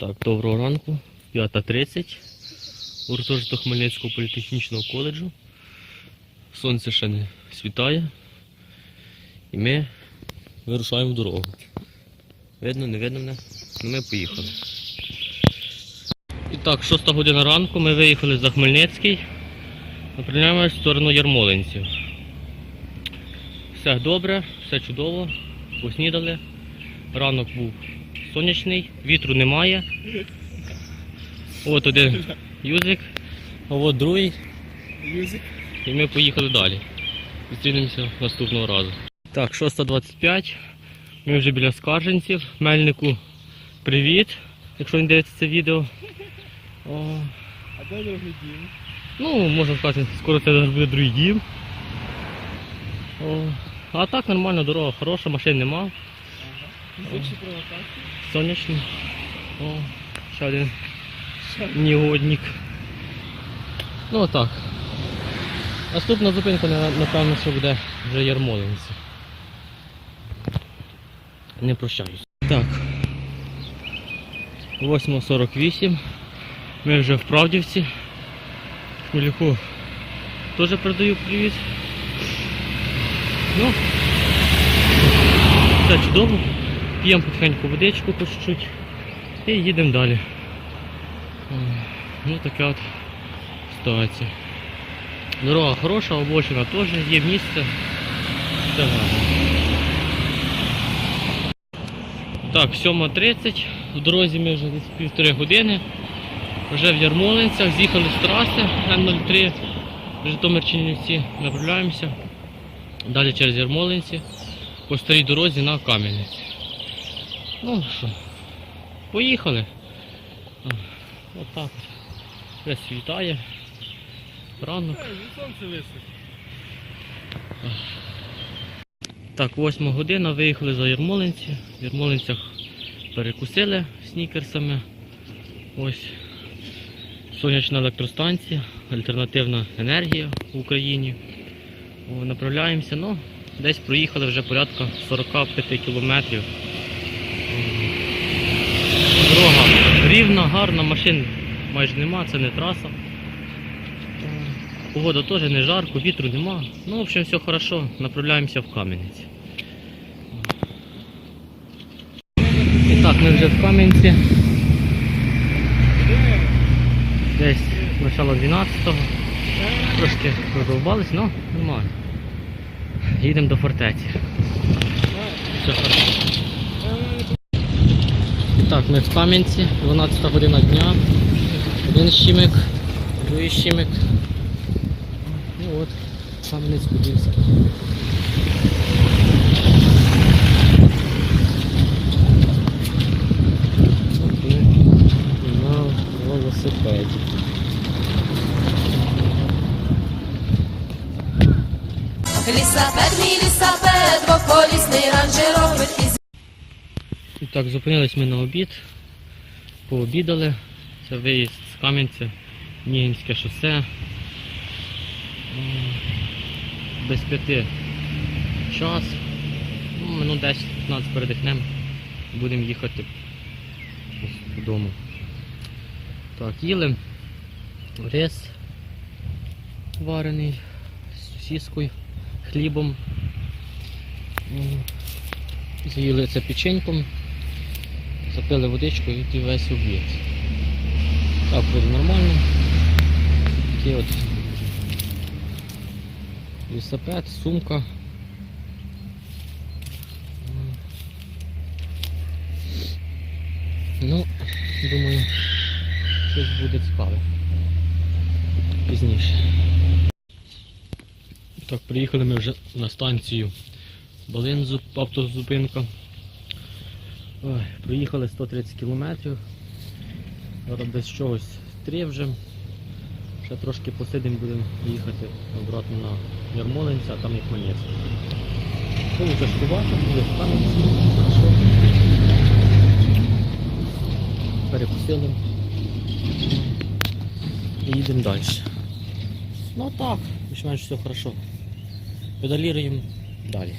Так, доброго ранку. 5.30. Гуртожиток Хмельницького політехнічного коледжу. Сонце ще не світає. І ми вирушаємо в дорогу. Видно, не видно мене? Ну, Ми поїхали. І так, 6 година ранку ми виїхали за Хмельницький. Направляємося в сторону Ярмолинців. Все добре, все чудово. Поснідали. Ранок був сонячний, вітру немає. От один юзик, а от другий. Мюзик. І ми поїхали далі. Зустрінемося наступного разу. Так, 6.25. Ми вже біля скарженців. Мельнику привіт, якщо він дивиться це відео. О, А де другий дім? ну, можна сказати, скоро це буде другий дім. О, а так нормальна дорога, хороша, машин нема. Провокації. Сонячний. О, ще один Що? негодник. Ну отак. Наступна зупинка, напевно, що буде вже Ярмолинці. Не прощаюсь. Так. 8.48. Ми вже в Правдівці. Хмельку теж передаю привіт. Ну, все чудово. П'ємо потихеньку водичку по чуть-чуть і їдемо далі. Ну така от ситуація. Дорога хороша, обочина теж, є місце. Все. Так, 7.30. В дорозі ми вже десь півтори години. Вже в Ярмолинцях, з'їхали з траси Н03 Житомир Чернівці, направляємося. Далі через Ярмолинці по старій дорозі на Кам'янець. Ну що, поїхали. А, Отак от. Вже світає. Ранок. Ну. Так, восьма година, виїхали за Ярмолинці. В Ярмолинцях перекусили снікерсами. Ось сонячна електростанція, альтернативна енергія в Україні. Направляємося, ну, десь проїхали вже порядка 45 кілометрів. М. Дорога рівна, гарна, машин майже нема, це не траса. Погода теж не жарко, вітру нема. Ну, в общем, все хорошо. Направляємося в Кам'янець. І так, ми вже в Кам'янці. Десь начало 12-го. Трошки продовбались, ну нормально. Їдемо до фортеці. Все хорошо. Ми в Кам'янці, 12 година дня. Один щімик, другий щімик. Ну от, Кам'янець-Подільський. На велосипеді. Лісапед, так, зупинились ми на обід, пообідали. Це виїзд з Кам'янця, Нігінське шосе. Без п'яти час. Ну, минут 10-15 передихнемо. Будемо їхати додому. Так, їли рис варений з сосіскою, хлібом. З'їли це печеньком, запили водичкою і весь обід. Так, буде нормально. Такий от велосипед, сумка. Ну, думаю, щось буде цікаве. Пізніше. Так, приїхали ми вже на станцію Балин автозупинка. Ой, проїхали 130 кілометрів. Зараз без чогось три вже. Ще трошки посидимо, будемо їхати обратно на Ярмолинця, а там. Ну, вже ж побачив, були в хорошо. Перекусили. І їдемо далі. Ну так, більш-менш все хорошо. Педаліруємо далі.